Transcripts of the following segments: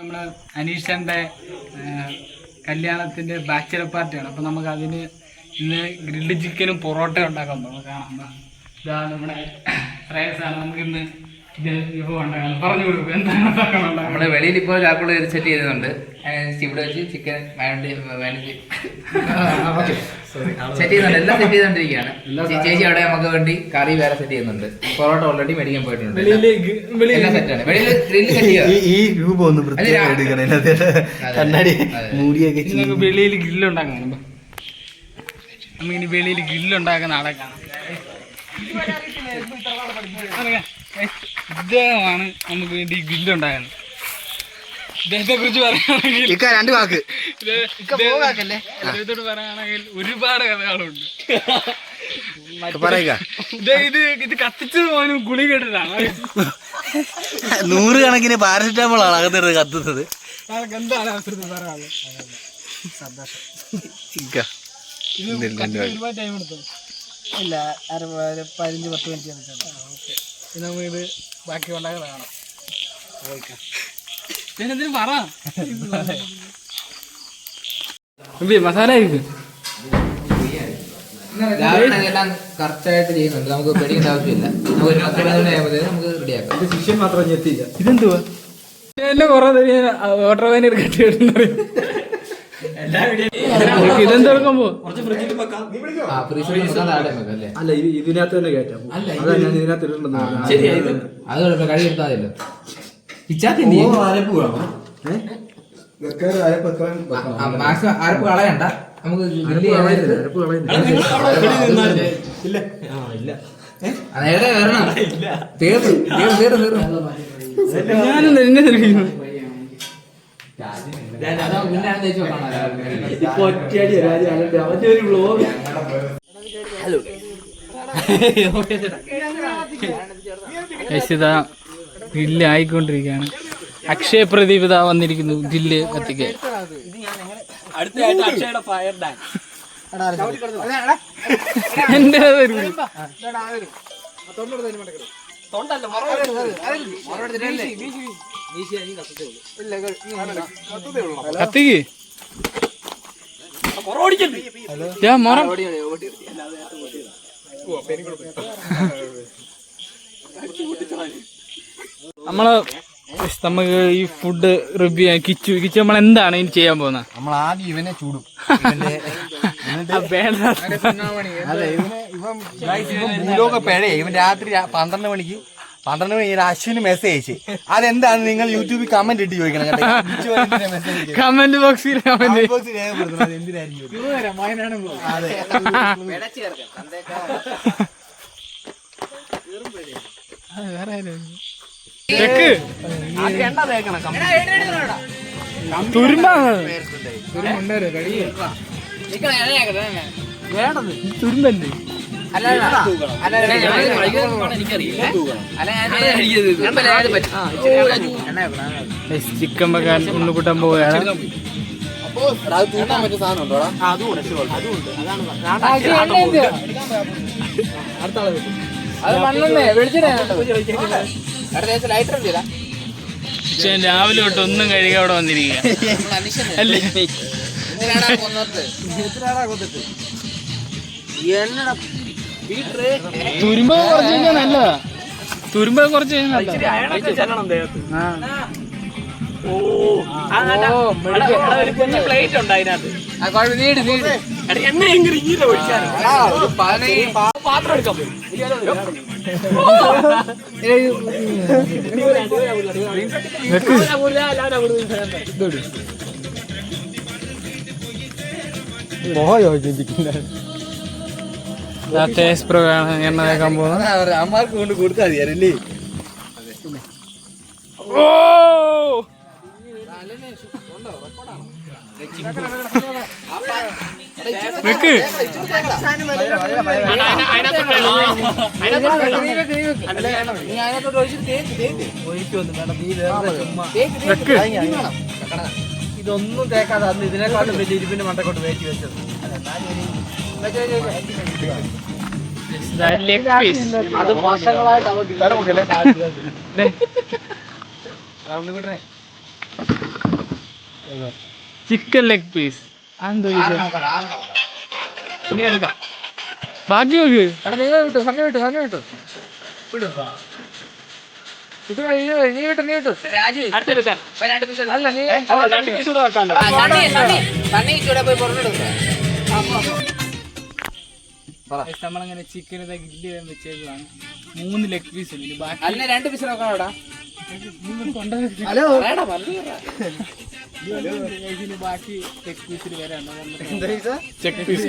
നമ്മുടെ അനീഷന്റെ കല്യാണത്തിന്റെ ബാച്ചലർ പാർട്ടിയാണ് അപ്പോൾ നമുക്ക് അതിന് ഇന്ന് ഗ്രിൽഡ് ചിക്കനും പൊറോട്ടയും ഉണ്ടാക്കാൻ നമുക്ക് കാണാം. ഇതാണ് നമ്മുടെ റേസാണ് നമുക്ക് നമ്മൾ വെളിയിൽ ഇപ്പോൾ ചാക്കുള്ള ഒരു സെറ്റ് ചെയ്തിട്ടുണ്ട്. ഇവിടെ വെച്ച് ചിക്കൻ മാനേജ് സെറ്റ് ചെയ്യുന്നുണ്ട്. എല്ലാം സെറ്റ് ചെയ്തോണ്ടിരിക്കുകയാണ്. ചേച്ചി അവിടെ നമുക്ക് വേണ്ടി കറി വേറെ സെറ്റ് ചെയ്യുന്നുണ്ട്. പൊറോട്ട ഓൾറെഡി മേടിക്കാൻ പോയിട്ടുണ്ട്. എല്ലാം സെറ്റാണ് വെളിയിൽ ഗ്രില്ല് സെറ്റ് ഈ രൂപം ഒന്ന് കണ്ണാടി. മൂടിയൊക്കെ വെളിയിൽ നമുക്കിനി വെളിയിൽ ഗ്രില്ലുണ്ടാക്കുന്ന ആളെ കാണാം. ഇദ്ദേഹമാണ് നമുക്ക് വേണ്ടി ഗ്രില്ലുണ്ടാക്കുന്നത് ഇദ്ദേഹത്തെ കുറിച്ച് പറയുകയാണെങ്കിൽ ഇക്ക രണ്ട് വാക്ക്. ഇദ്ദേഹത്തോട് പറയുകയാണെങ്കിൽ ഒരുപാട് കഥകളുണ്ട്. പറയുക. ഇത് ഇത് ഇത് കത്തിച്ചത് പോലും ഗുളി കേട്ടിട്ടാണ് നൂറ് കണക്കിന് പാരസെറ്റാമോൾ ആണ് അകത്തിരുന്ന് കത്തുന്നത്. എന്താണ് അവസരത്തിൽ പറയാനുള്ളത്? ഒരുപാട് ടൈം എടുത്തു. ഇല്ല പതിനഞ്ച് പത്ത് മിനിറ്റ് പിന്നെ ബാക്കി ഉണ്ടാക്കാൻ കാണാം പറ. ഇത് മസാല എല്ലാം കറക്റ്റ് ആയിട്ട് ചെയ്യുന്നുണ്ട്. നമുക്ക് പേടിക്കേണ്ട ആവശ്യമില്ല. നമുക്ക് ഒരു പത്ത് നമുക്ക് റെഡിയാക്കാം. ഇതെന്തുവാ? എന്നെ കൊറേ ഓട്ടോ വാനിയർ അല്ലേ അല്ല ഇത് ഇതിനകത്ത് തന്നെ കയറ്റാം. അതാ ഞാൻ ഇതിനകത്ത് ഇടണ്ടെന്ന്. അത് വെക്കാൻ വെക്കണം. ആ, മാക്സിമം അരപ്പ് കളയണ്ട. നമുക്ക് ഗ്രില്ല് ചെയ്യാനായിട്ട് അരപ്പ് കളയുന്നില്ല. അത് എവിടെ വരണം തീർന്നു തീർന്നു തീർന്നു തീർന്നു. ഞാനും എന്നെ ഇപ്പൊ ഒറ്റയടി രാജ അവന്റെ ഒരു വ്ലോഗ് യശിത ഗ്രില്ല് ആയിക്കൊണ്ടിരിക്കുകയാണ്. അക്ഷയ പ്രദീപ് ഇതാ വന്നിരിക്കുന്നു ഗ്രില്ല് കത്തിക്കാൻ അടുത്തതായിട്ട് അക്ഷയുടെ ഫയർ ഡാൻസ് എന്റെ കത്തിക്ക്. ഞാൻ മറ നമ്മൾ നമ്മക്ക് ഈ ഫുഡ് റിവ്യൂ കിച്ചു കിച്ചു നമ്മൾ എന്താണ് ഇനി ചെയ്യാൻ പോകുന്നത്? നമ്മൾ ആദ്യം ഇവനെ ചൂടും. ഭൂലോക പിഴയെ ഇവൻ രാത്രി പന്ത്രണ്ട് മണിക്ക് പന്ത്രണ്ട് മണി അശ്വിന് മെസ്സേജ് അയച്ചു. അതെന്താണ്? നിങ്ങൾ യൂട്യൂബിൽ കമന്റ് ഇട്ട് ചോദിക്കണം? കമന്റ് ബോക്സിൽ തുരുമ്പാണ് Comment box ചിക്കൻ വെക്കാൻ പോവുകയാണ് ലൈറ്റർ എന്തില്ല പക്ഷേ രാവിലെ തൊട്ട് ഒന്നും കഴുകി അവിടെ വന്നിരിക്കുക അല്ലേ തുരുമ്പ കുറച്ച് കഴിഞ്ഞാൽ നല്ല. തുരുമ്പ കുറച്ച് കഴിഞ്ഞാൽ നല്ലതാ ആ. വെക്ക്. ഇതാ ടേസ്റ്റ് പ്രകാരം എണ്ണ തേക്കാൻ പോകുന്നത് അമ്മമാർക്ക് കൊണ്ട് കൊടുത്താൽ മതിയല്ലേ ഓ! വെക്ക് വെക്ക് ഇതൊന്നും തേക്കാതെ അന്ന് ഇതിനെക്കാട്ടും വലിയ ഇരിപ്പിന്റെ മണ്ടക്കോട്ട് വേറ്റി വെച്ചത്. ലെഗ് പീസ് അത് വർഷങ്ങളായിട്ട് അവർക്ക് ദേ. ചിക്കൻ ലെഗ് പീസ് ബാക്കി നോക്കി എടാ നിങ്ങൾ വിട്ടു സമയം വിട്ടു സമയം വിട്ടു. ഇത് കഴിഞ്ഞു, നീ വിട്ടു നീ വിട്ടു അടുത്തെടുക്കാൻ അല്ല നീ നമ്മളങ്ങനെ ചിക്കൻ ഗ്രില്ല് ചെയ്യാൻ വെച്ചേക്കാണ് മൂന്ന് ലെഗ് പീസ് ഉണ്ട് ബാക്കി അല്ല രണ്ട് പീസ് നോക്കാം അവിടെ ഹലോ ബാക്കി ലെഗ് പീസിൽ വരാണ് എന്താ ചെക്ക് പീസ്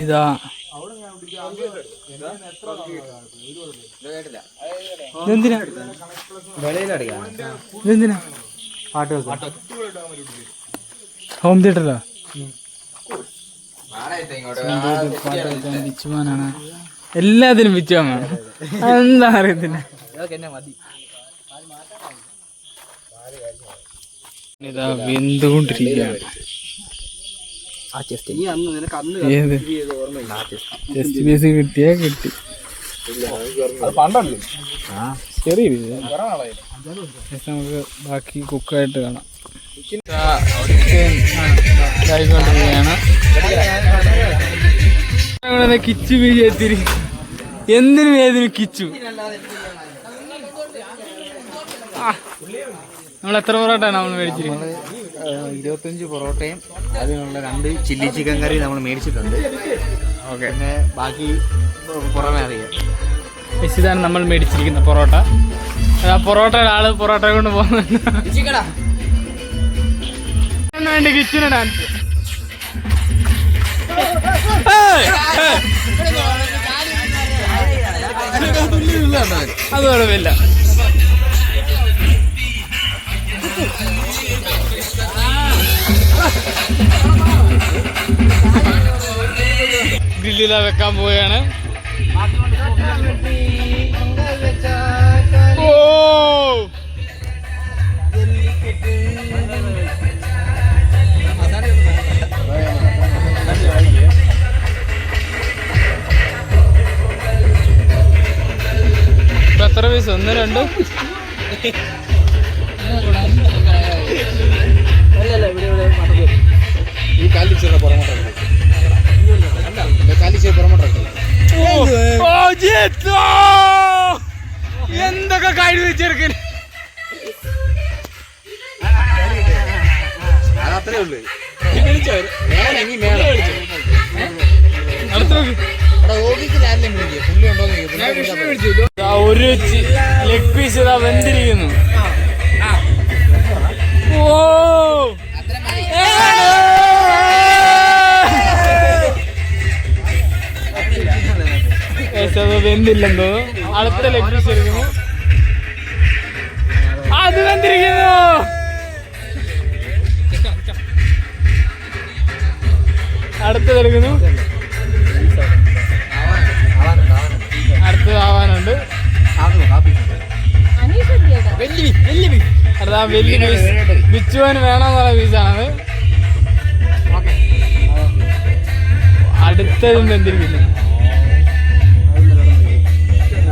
ഇതാ. ഇതെന്തിനാ? ഇതെന്തിനാ? പാട്ട് ഹോം തിയേറ്ററിലോ എല്ലാത്തിനും ബിച്ചുമാൻ വേണം എന്താ അറിയത്തില്ല. ഇതാ വെന്തുകൊണ്ടിരിക്കുകയാണ്. ടെസ്റ്റ് പീസ് കിട്ടിയാ കിട്ടി. ചെറിയ piece. Just നമുക്ക് ബാക്കി കുക്കായിട്ട് കാണാം. ഇതായിക്കൊണ്ടിരിക്കുകയാണ്. കിച്ചു ബീജി എത്തിരി എന്തിനും ഏതിനും കിച്ചു. നമ്മൾ എത്ര പൊറോട്ടയാണ് നമ്മൾ മേടിച്ചിരിക്കുന്നത് ഇരുപത്തഞ്ച് പൊറോട്ടയും അതിനുള്ള രണ്ട് ചില്ലി ചിക്കൻ കറി നമ്മൾ മേടിച്ചിട്ടുണ്ട്. ഓക്കെ. പിന്നെ ബാക്കി പുറമെ അറിയാം. ഇതാണ് നമ്മൾ മേടിച്ചിരിക്കുന്ന പൊറോട്ട. ആ പൊറോട്ടയുടെ ആൾ പൊറോട്ട കൊണ്ട് പോകുന്നുണ്ട് വേണ്ടി കിച്ചന് ഡാൻസ് അത് കുഴപ്പമില്ല. ഗ്രില്ലില വെക്കാൻ പോവുകയാണ്. ഓ! എത്ര പീസ് ഒന്ന് രണ്ട്? പുള്ളി ഉണ്ടോ എന്ന് ദാ ഒരു ലെഗ് പീസ് ഇതാ വെന്തിരിക്കുന്നു. ഓ വെന്തില്ലെന്തോ അടുത്ത ലെഗ് പീസ് എടുക്കുന്നു അത് വന്നിരിക്കുന്നു അടുത്തത് എടുക്കുന്നു. അടുത്തത് ആവാനുണ്ട്. അതാ വലിയ പീസ് ബിച്ചുവിന് വേണമെന്നുള്ള പീസാണത് അടുത്തതും വെന്തിരിക്കുന്നു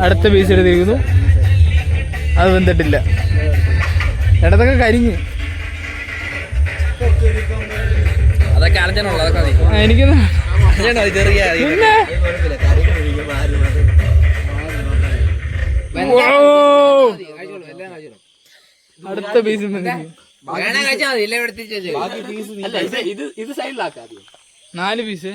അടുത്ത പീസ് എടുത്തിരിക്കുന്നു. അത് വെന്തിട്ടില്ല. ഇടതൊക്കെ കരിഞ്ഞ്. അതൊക്കെ എനിക്കൊന്നും! അടുത്ത പീസ് നാല് പീസ്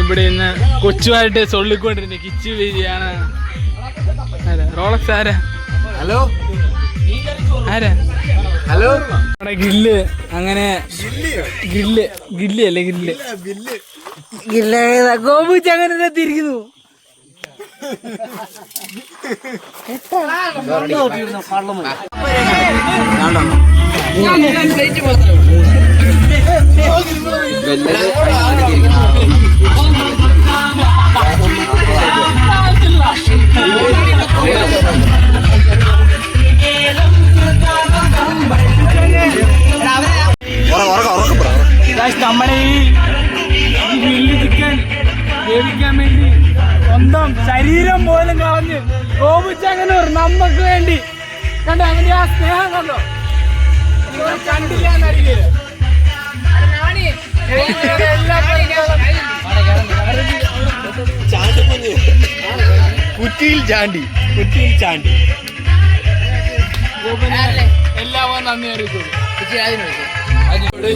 ഇവിടെ ഇന്ന് കൊച്ചുമായിട്ട് സൊള്ളിക്കൊണ്ടിരുന്ന കിച്ചു വീതിയാണ് റോളക്സ് ആരാ? ഹലോ? ആരാ? ഹലോ? നമ്മുടെ ഗില്ല് അങ്ങനെ ഗില്ല് ഗില്ല് അല്ലേ ഗില്ല് ഗോപുച്ച് അങ്ങനെ തിരിക്കുന്നു. നമ്മുടെ ഈ ഗില്ല് ചിക്കൻ വേവിക്കാൻ വേണ്ടി സ്വന്തം ശരീരം പോലും കളഞ്ഞ് ഗോപിച്ചങ്ങനൂർ നമ്മക്ക് വേണ്ടി. കണ്ടോ അവന്റെ ആ സ്നേഹം കണ്ടോ? കണ്ടില്ല എന്നറിയില്ല കുറ്റിയിൽ ചാണ്ടി. കുറ്റിയിൽ ചാണ്ടി. എല്ലാവരും നന്ദി അറിയിച്ചു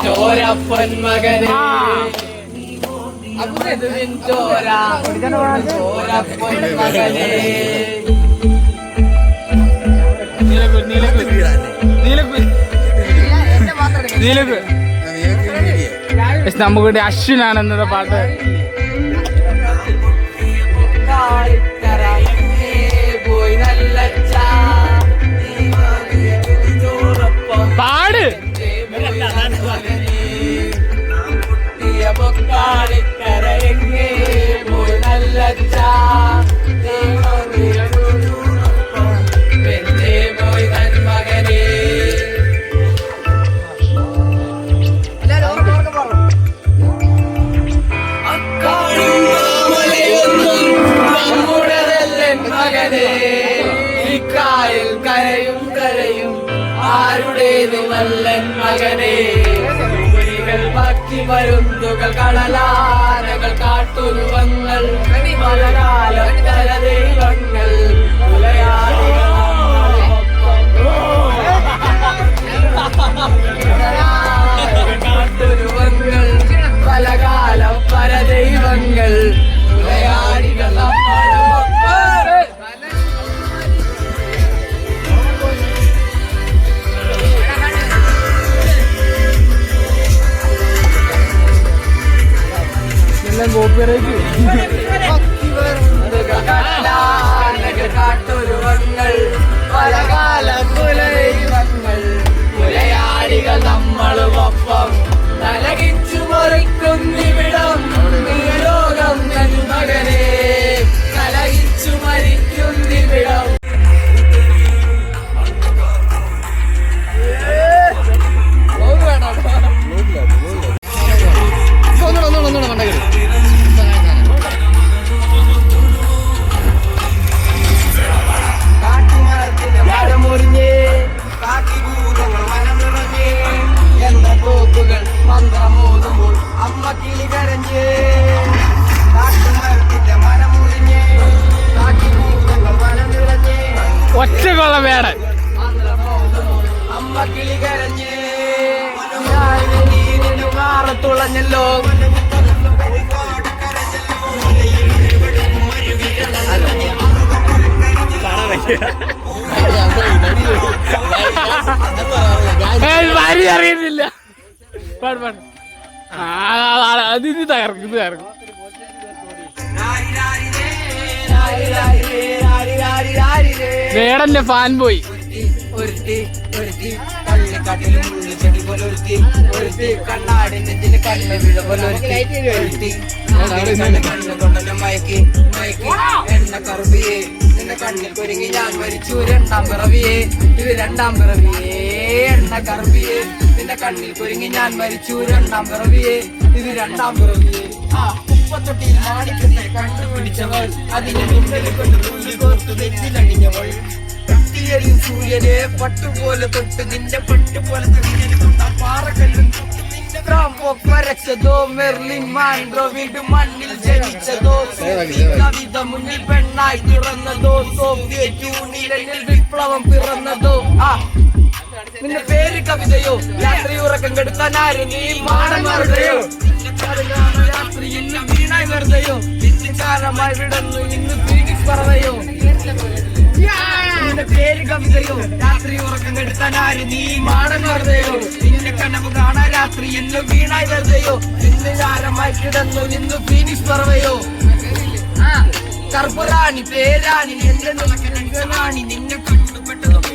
ചോരപ്പൻ മകനെ. ചോര നീലക്കുയിൽ നീലക്കുയിൽ നമുക്ക് അശ്വിനാണ് എന്നത് പാട്ട്. പാട്. കരയും വേടന്റെ ഫാൻ പോയി. ഒരുത്തി ഒരുത്തി കള്ളിക്കാട്ടിൽ മുള്ളിച്ചെടി പോലെ ഒരുത്തി ഒരുത്തി കണ്ണാടിന്റെ കണ്ണ് വീഴ പോലെ ഒരുത്തി ഒരുത്തി. കണ്ണ് കൊണ്ടല്ലോ മയക്കി മയക്കി. എണ്ണ കറുപിയെ നിന്റെ കണ്ണിൽ കുരുങ്ങി ഞാൻ മരിച്ചു. രണ്ടാം പിറവിയെ ഇത് രണ്ടാം പിറവിയെ. എണ്ണ കറുപിയെ നിന്റെ കണ്ണിൽ കുരുങ്ങി ഞാൻ മരിച്ചു. രണ്ടാം പിറവിയെ ഇത് രണ്ടാം പിറവിയെ. ആ. ഉപ്പത്തൊട്ടിയിൽ മാണിക്കത്തെ കണ്ടുപിടിച്ചവൾ. അതിനെ മിന്നൽ കൊണ്ട് തുള്ളി കോർത്തു നെറ്റിലണിഞ്ഞവൾ. കത്തിയെറിയും സൂര്യനെ പട്ടുപോലെ തൊട്ട് നിന്റെ പട്ടുപോലെ തെളിഞ്ഞെടുക്കുന്ന പാറക്കല്ലും ോ മെർലിൻ മാൻഡ്രോ വീട് മണ്ണിൽ ജനിച്ചതോ. കവിത മുന്നിൽ പെണ്ണായി തുറന്നതോ. സോവിയറ്റ് യൂണിയനിൽ വിപ്ലവം പിറന്നതോ. ആ നിന്റെ പേര് കവിതയോ? രാത്രി ഉറക്കം കെടുത്താൻ ആര് നീ മാണമാരുടെയോ രാത്രി ഇന്ന് വെറുതെയോ? നിസ്കാരമായി വിടന്നു ഇന്ന് ഫീനിക്സ് പറവയോ നിന്റെ പേര് കവിതയോ രാത്രി ഉറക്കം കെടുത്താൻ ആര്? നീ മാടൻ വെറുതെയോ? നിന്റെ കനവ് കാണാൻ രാത്രി ഇന്ന് വീണായി വെറുതെയോ? നിന്ന് ചാരമായി കിടന്നു. ഇന്ന് ഫീനിക്സ് പറവയോ ആ, കറുപ്പുറാണി പേരാണി എന്റെ റാണി നിന്നെ കണ്ടുപെട്ടതും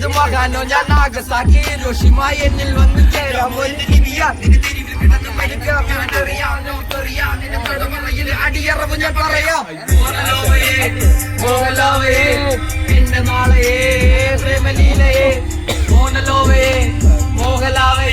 പെറ്റതേത് മകാനോ ഞാൻ നാഗസാക്കി രോഷിമ എന്നിൽ വന്ന് ചേരാം. ഒരു തൊടുമുറയിൽ അടിയറവ് ഞാൻ പറയാം. എന്റെ നാളെ പ്രേമലീലയെ. മോഹനലോവേ മോഹലാവേ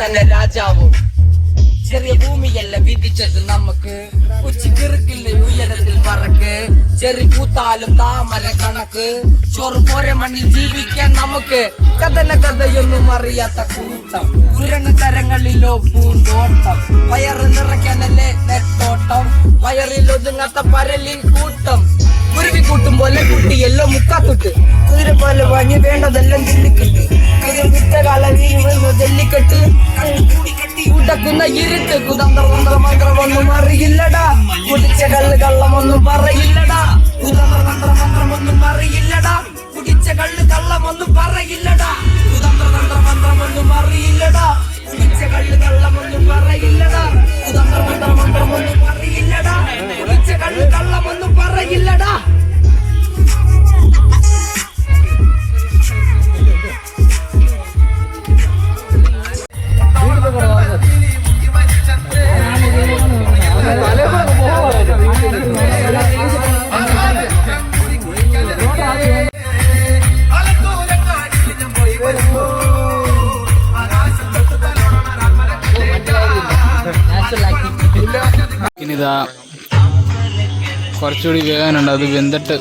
തന്നെ രാജാവും. ചെറിയ ഭൂമിയല്ല വിധിച്ചത് നമുക്ക്. ഉച്ചക്കിറുക്കില്ല ഉയരത്തിൽ പറക്ക്. ചെറി കൂത്താലും താമര കണക്ക്. ചോറ് പോരെ മണ്ണിൽ ജീവിക്കാൻ നമുക്ക്. കഥന കഥയൊന്നും അറിയാത്ത കൂട്ടം. കുരണ തരങ്ങളിലോ പൂന്തോട്ടം. വയറ് നിറയ്ക്കാനല്ലേ നെട്ടോട്ടം. വയറിൽ ഒതുങ്ങാത്ത പരലിൻ കൂട്ടം. കുരുവി കൂട്ടും പോലെ എല്ലാം മുക്കാത്തുട്ട്. കുതിര പോലെ വാങ്ങി വേണ്ടതെല്ലാം ചെല്ലിക്കെട്ട് വിറ്റകാല വീഴുന്ന ജെല്ലിക്കെട്ട്. ഉടക്കുന്ന ഇരുട്ട്. കുതന്ത്ര തന്ത്ര മന്ത്രമൊന്നും അറിയില്ലടാ. കുടിച്ച കള്ള് കള്ളമൊന്നും പറയില്ലടാ. കുതന്ത്ര തന്ത്ര മന്ത്രമൊന്നും അറിയില്ലടാ. കുടിച്ച കള്ള് കള്ളമൊന്നും പറയില്ലടാ. കുതന്ത്ര തന്ത്ര മന്ത്രമൊന്നും അറിയില്ലടാ. കുടിച്ച കള്ള് കള്ളമൊന്നും പറയില്ലടാ മന്ത്രമൊന്നും അറിയില്ലടാ. കുടിച്ച കള്ളമൊന്നും പറയില്ലടാ. കുറച്ചുകൂടി വേകാനുണ്ട് അത് വെന്തിട്ട്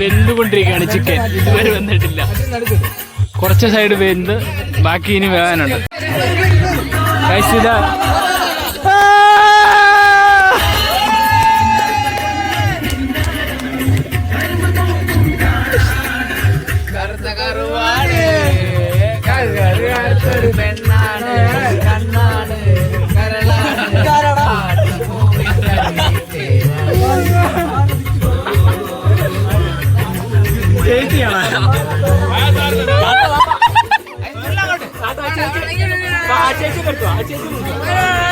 വെന്തുകൊണ്ടിരിക്കുകയാണ് ചിക്കൻ. ഇതുവരെ വെന്തിട്ടില്ല. കുറച്ച് സൈഡ് വെന്ത് ബാക്കി ഇനി വേകാനുണ്ട് Guys, 个短，接这么短。哎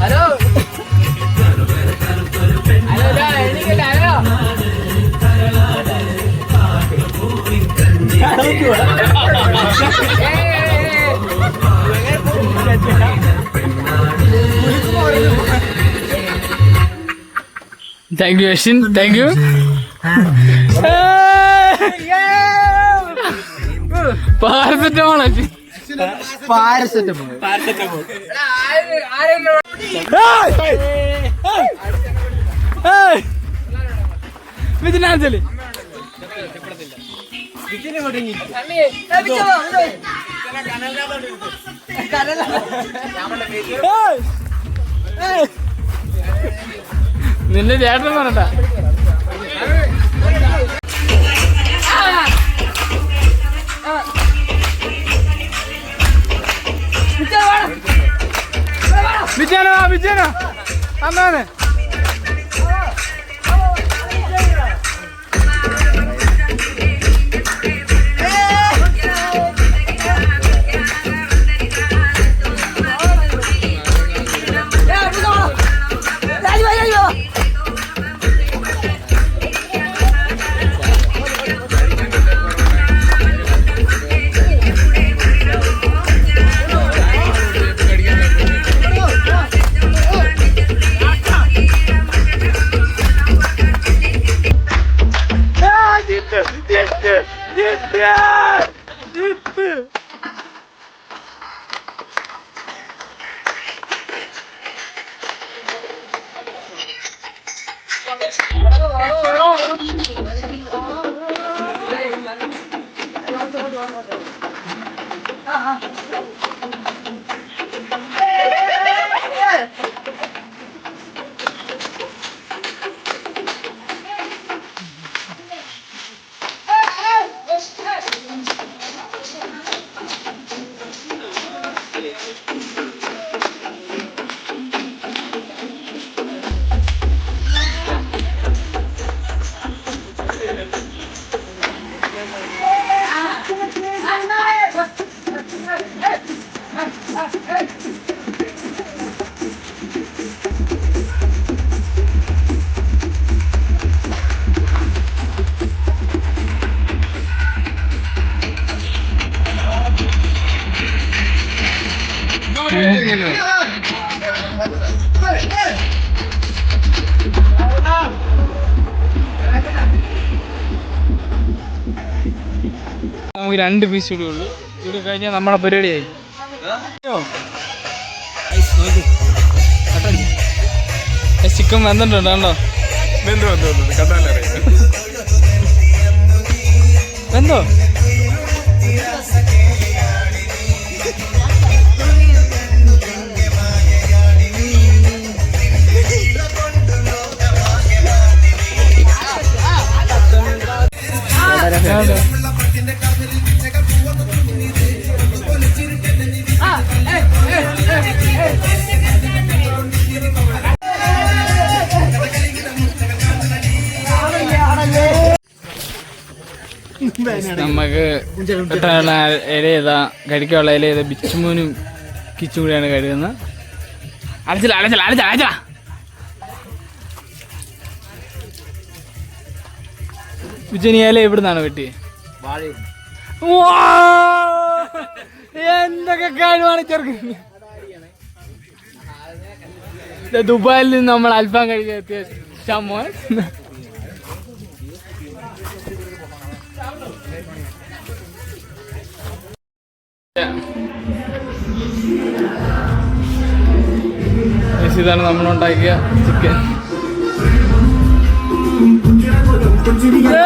ഹലോ. ഹലോ എനിക്കല്ല hello. Thank you Ashwin thank you paracetamol paracetamol paracetamol വിജനാഞ്ജലി നിന്നെ ചേട്ടൻ പറഞ്ഞ വിജയനോ വിജയനോ. അന്നാണ് നമുക്ക് രണ്ട് പീസ് കൂടി ഉള്ളൂ. ഇത് കഴിഞ്ഞാൽ നമ്മളെ പരിപാടിയായി. ചിക്കൻ വന്നിട്ടുണ്ട് കണ്ടോ? വെന്തോ നമുക്ക് കിട്ടാനുള്ള ഇല ഏതാ കഴിക്കാനുള്ള ഇല ഏതാ ബിച്ചുമോനും കിച്ചും കൂടിയാണ് കഴുകുന്നത്. അലച്ചില്ല അലച്ചില്ല അലച്ചില്ല അലച്ചില്ല. ബിച്ചുനി ഇല എവിടുന്നാണ് വെട്ടി! എന്തൊക്കെ കഴിവാണ് ചെറുക്കുന്നത് ദുബായിൽ നിന്ന് നമ്മൾ അൽഫാം കഴിക്കാൻ എത്തിയ ഷമോൻ. ഇതാണ് നമ്മളുണ്ടാക്കിയ ചിക്കൻ ചിക്കൻ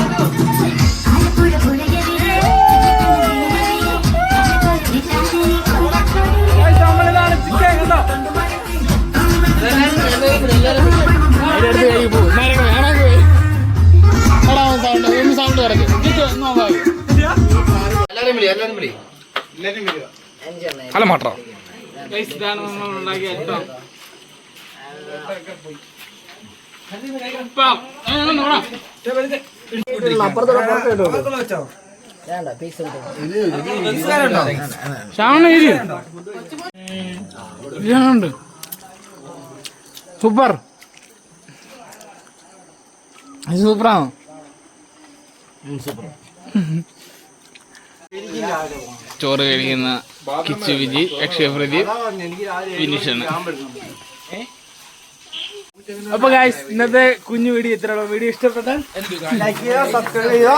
കണ്ടോ അല്ല വിളി. എല്ലാരും സൂപ്പർ. സൂപ്പറാണോ? ചോറ് കഴിക്കുന്ന കിച്ചു വിജി അക്ഷയ പ്രദീപ് വിനീഷാണ്. അപ്പൊ ഗായ്സ് ഇന്നത്തെ കുഞ്ഞു വീഡിയോ ഇത്ര വീഡിയോ ഇഷ്ടപ്പെട്ടാൽ ലൈക്ക് ചെയ്യുക സബ്സ്ക്രൈബ് ചെയ്യുക.